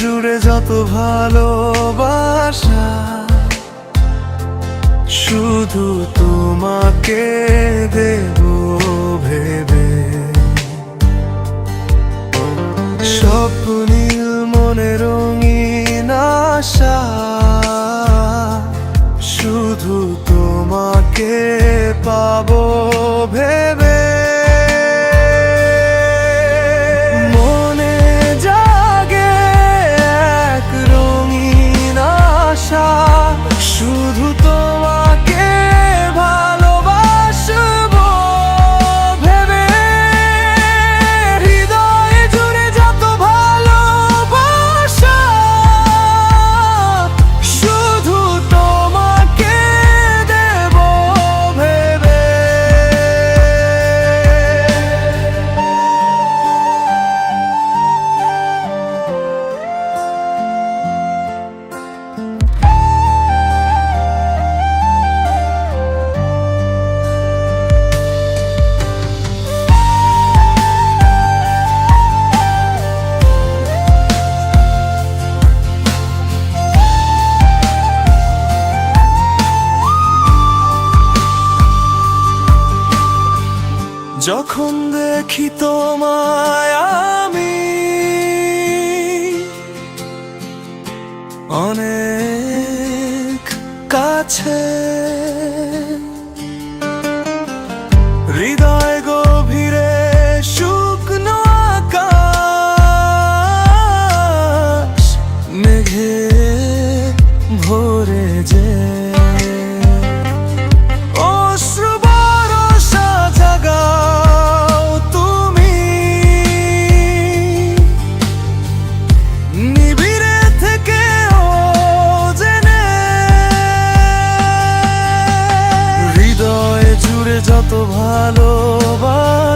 জুড়ে যত ভালোবাসা শুধু তোমাকে দেব ভেবে। স্বপ্নীল মনে রঙিন আশা শুধু তোমাকে পাবো যখন দেখি তোমায় আমি অনেক কাছে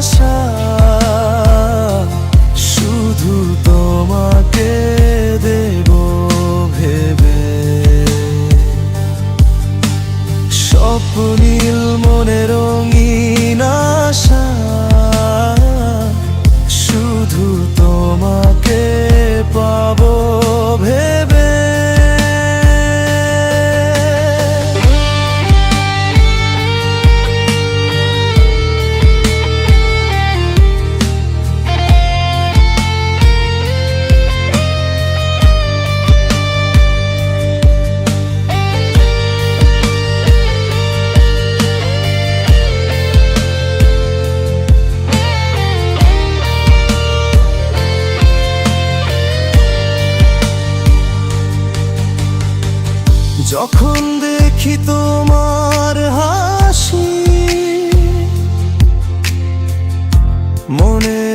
ভালোবাসা শুধু তোমাকে দেব ভেবে। স্বপ্নীল যখন দেখি তোমার হাসি মনে